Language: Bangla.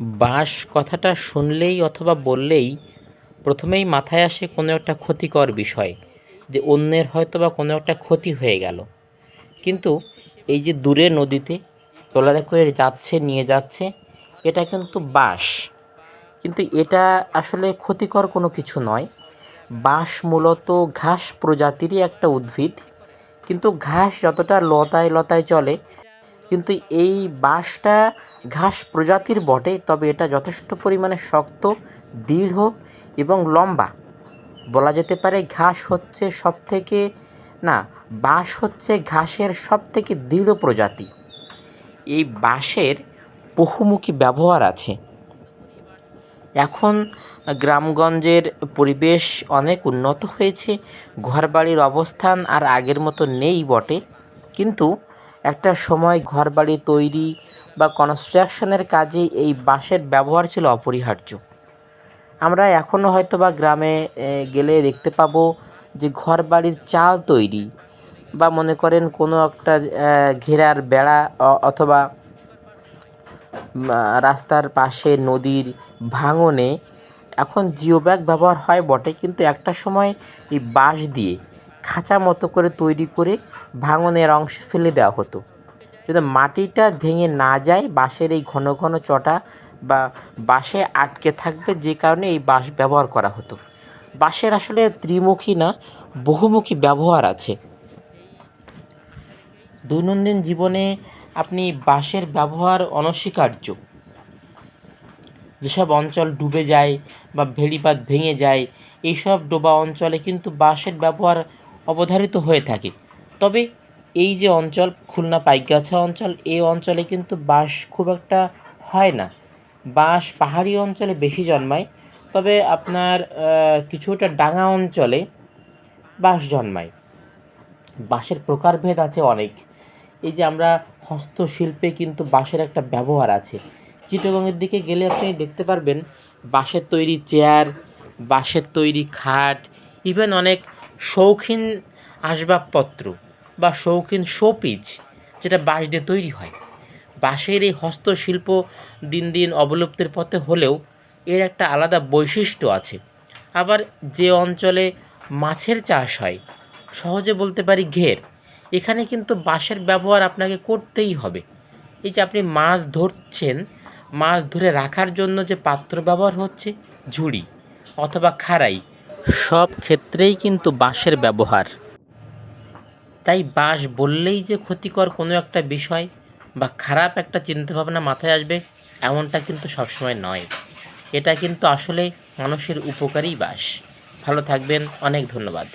বাঁশ কথাটা শুনলেই অথবা বললেই প্রথমেই মাথায় আসে কোনো একটা ক্ষতিকর বিষয়, যে অন্যের হয়তো বা কোনো একটা ক্ষতি হয়ে গেল। কিন্তু এই যে দূরে নদীতে ট্রলারে করে যাচ্ছে, নিয়ে যাচ্ছে, এটা কিন্তু বাঁশ কিন্তু এটা আসলে ক্ষতিকর কোনো কিছু নয়। বাঁশ মূলত ঘাস প্রজাতিরই একটা উদ্ভিদ। কিন্তু ঘাস যতটা লতায় লতায় চলে কিন্তু এই বাঁশটা ঘাস প্রজাতির বটে, তবে এটা যথেষ্ট পরিমাণে শক্ত, দৃঢ় এবং লম্বা। বলা যেতে পারে ঘাস হচ্ছে সব থেকে না, বাঁশ হচ্ছে ঘাসের সব থেকে দৃঢ় প্রজাতি। এই বাঁশের বহুমুখী ব্যবহার আছে। এখন গ্রামগঞ্জের পরিবেশ অনেক উন্নত হয়েছে, ঘরবাড়ির অবস্থান আর আগের মতো নেই বটে, কিন্তু একটা সময় ঘরবাড়ি তৈরি বা কনস্ট্রাকশনের কাজে এই বাঁশের ব্যবহার ছিল অপরিহার্য। আমরা এখনও হয়তো বা গ্রামে গেলে দেখতে পাবো যে ঘরবাড়ির চাল তৈরি বা মনে করেন কোনো একটা ঘেরার বেড়া অথবা রাস্তার পাশে নদীর ভাঙনে এখন জিও ব্যাগ ব্যবহার হয় বটে। কিন্তু একটা সময় এই বাঁশ দিয়ে খাঁচা মতো করে তৈরি করে ভাঙনের অংশে ফেলে দেওয়া হতো। যাতে মাটিটা ভেঙে না যায়, বাঁশের এই ঘন ঘন চটা বা বাঁশে আটকে থাকবে যে কারণে এই বাঁশ ব্যবহার করা হতো। বাঁশের আসলে ত্রিমুখী না, বহুমুখী ব্যবহার আছে। দৈনন্দিন জীবনে আপনি বাঁশের ব্যবহার অনস্বীকার্য। যেসব অঞ্চল ডুবে যায় বা ভেড়িপাত ভেঙে যায়, এইসব ডোবা অঞ্চলে কিন্তু বাঁশের ব্যবহার অবধারিত হয়ে থাকে। তবে এই যে অঞ্চল, খুলনা পাইকগাছা অঞ্চল, এই অঞ্চলে কিন্তু বাঁশ খুব একটা হয় না। বাঁশ পাহাড়ি অঞ্চলে বেশি জন্মায়, তবে আপনার কিছুটা ডাঙা অঞ্চলে বাঁশ জন্মায়। বাঁশের প্রকারভেদ আছে অনেক। এই যে আমরা হস্তশিল্পে কিন্তু বাঁশের একটা ব্যবহার আছে। চিটাগংয়ের দিকে গেলে আপনি দেখতে পারবেন, বাঁশের তৈরি চেয়ার, বাঁশের তৈরি খাট ইভেন অনেক শৌখিন আসবাবপত্র বা শৌখিন শোপিস যেটা বাঁশ দিয়ে তৈরি হয়। বাঁশের এই হস্তশিল্প দিন দিন অবলুপ্তির পথে হলেও এর একটা আলাদা বৈশিষ্ট্য আছে। আবার যে অঞ্চলে মাছের চাষ হয়, সহজে বলতে পারি ঘের, এখানে কিন্তু বাঁশের ব্যবহার আপনাকে করতেই হবে। এই যে আপনি মাছ ধরছেন, মাছ ধরে রাখার জন্য যে পাত্র ব্যবহার হচ্ছে, ঝুড়ি অথবা খাড়াই সব ক্ষেত্রেই কিন্তু বাঁশের ব্যবহার। তাই বাঁশ বললেই যে ক্ষতিকর কোনো একটা বিষয় বা খারাপ একটা চিন্তাভাবনা মাথায় আসবে, এমনটা কিন্তু সবসময় নয়। এটা কিন্তু আসলে মানুষের উপকারী বাস ভালো থাকবেন, অনেক ধন্যবাদ।